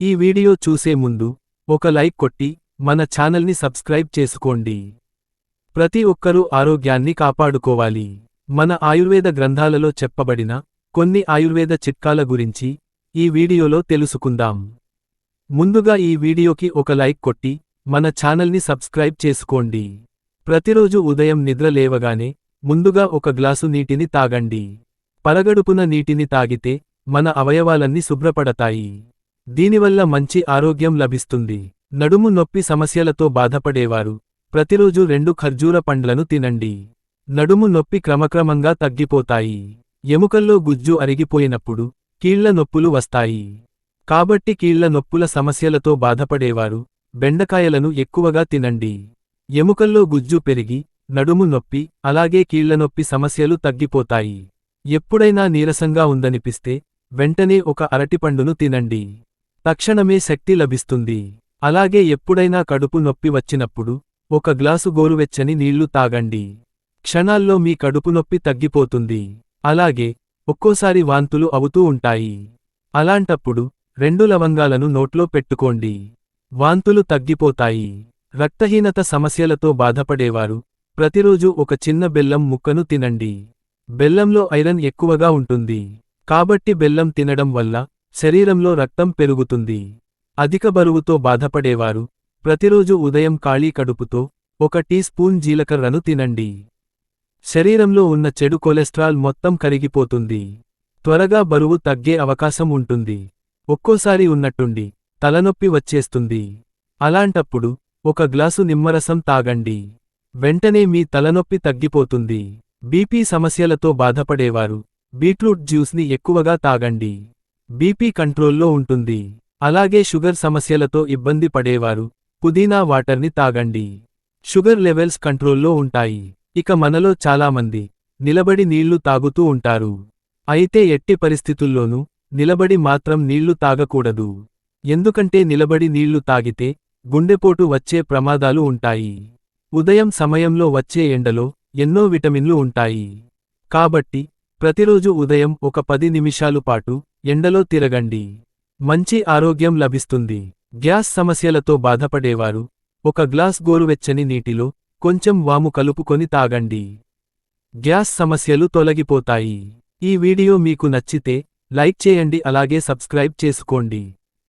ఈ వీడియో చూసే ముందు ఒక లైక్ కొట్టి మన ఛానల్ని సబ్స్క్రైబ్ చేసుకోండి. ప్రతి ఒక్కరూ ఆరోగ్యాన్ని కాపాడుకోవాలి. మన ఆయుర్వేద గ్రంథాలలో చెప్పబడిన కొన్ని ఆయుర్వేద చిట్కాల గురించి ఈ వీడియోలో తెలుసుకుందాం. ముందుగా ఈ వీడియోకి ఒక లైక్ కొట్టి మన ఛానల్ని సబ్స్క్రైబ్ చేసుకోండి. ప్రతిరోజు ఉదయం నిద్ర లేవగానే ముందుగా ఒక గ్లాసు నీటిని తాగండి. పరగడుపున నీటిని తాగితే మన అవయవాలన్నీ శుభ్రపడతాయి. దీనివల్ల మంచి ఆరోగ్యం లభిస్తుంది. నడుము నొప్పి సమస్యలతో బాధపడేవారు. ప్రతిరోజు రెండు ఖర్జూర పండ్లను తినండి. నడుము నొప్పి క్రమక్రమంగా తగ్గిపోతాయి. ఎముకల్లో గుజ్జు అరిగిపోయినప్పుడు కీళ్ళ నొప్పులు వస్తాయి. కాబట్టి కీళ్ళ నొప్పుల సమస్యలతో బాధపడేవారు. బెండకాయలను ఎక్కువగా తినండి. ఎముకల్లో గుజ్జు పెరిగి నడుము నొప్పి అలాగే కీళ్ళ నొప్పి సమస్యలు తగ్గిపోతాయి. ఎప్పుడైనా నీరసంగా ఉందనిపిస్తే వెంటనే ఒక అరటిపండును తినండి. తక్షణమే శక్తి లభిస్తుంది. అలాగే ఎప్పుడైనా కడుపు నొప్పి వచ్చినప్పుడు ఒక గ్లాసు గోరువెచ్చని నీళ్ళు తాగండి. క్షణాల్లో మీ కడుపు నొప్పి తగ్గిపోతుంది. అలాగే ఒక్కోసారి వాంతులు అవుతూ ఉంటాయి. అలాంటప్పుడు రెండు లవంగాలను నోట్లో పెట్టుకోండి. వాంతులు తగ్గిపోతాయి. రక్తహీనత సమస్యలతో బాధపడేవారు ప్రతిరోజు ఒక చిన్న బెల్లం ముక్కను తినండి. బెల్లంలో ఐరన్ ఎక్కువగా ఉంటుంది. కాబట్టి బెల్లం తినడం వల్ల శరీరంలో రక్తం పెరుగుతుంది. అధిక బరువుతో బాధపడేవారు ప్రతిరోజు ఉదయం ఖాళీ కడుపుతో ఒక టీ స్పూన్ జీలకర్రను తినండి. శరీరంలో ఉన్న చెడు కొలెస్ట్రాల్ మొత్తం కరిగిపోతుంది. త్వరగా బరువు తగ్గే అవకాశం ఉంటుంది. ఒక్కోసారి ఉన్నట్టుండి తలనొప్పి వచ్చేస్తుంది. అలాంటప్పుడు ఒక గ్లాసు నిమ్మరసం తాగండి. వెంటనే మీ తలనొప్పి తగ్గిపోతుంది. బీపీ సమస్యలతో బాధపడేవారు బీట్రూట్ జ్యూస్ని ఎక్కువగా తాగండి. బీపీ కంట్రోల్లో ఉంటుంది. అలాగే షుగర్ సమస్యలతో ఇబ్బంది పడేవారు. పుదీనా వాటర్ని తాగండి. షుగర్ లెవెల్స్ కంట్రోల్లో ఉంటాయి. ఇక మనలో చాలామంది నిలబడి నీళ్ళు తాగుతూ ఉంటారు. అయితే ఎట్టి పరిస్థితుల్లోనూ నిలబడి మాత్రం నీళ్ళు తాగకూడదు. ఎందుకంటే నిలబడి నీళ్ళు తాగితే గుండెపోటు వచ్చే ప్రమాదాలు ఉంటాయి. ఉదయం సమయంలో వచ్చే ఎండలో ఎన్నో విటమిన్లు ఉంటాయి. కాబట్టి ప్రతిరోజు ఉదయం ఒక పది నిమిషాలు పాటు ఎండలో తిరగండి. మంచి ఆరోగ్యం లభిస్తుంది. గ్యాస్ సమస్యలతో బాధపడేవారు ఒక గ్లాస్ గోరువెచ్చని నీటిలో కొంచెం వాము కలుపుకొని తాగండి. గ్యాస్ సమస్యలు తొలగిపోతాయి. ఈ వీడియో మీకు నచ్చితే లైక్ చేయండి అలాగే సబ్స్క్రైబ్ చేసుకోండి.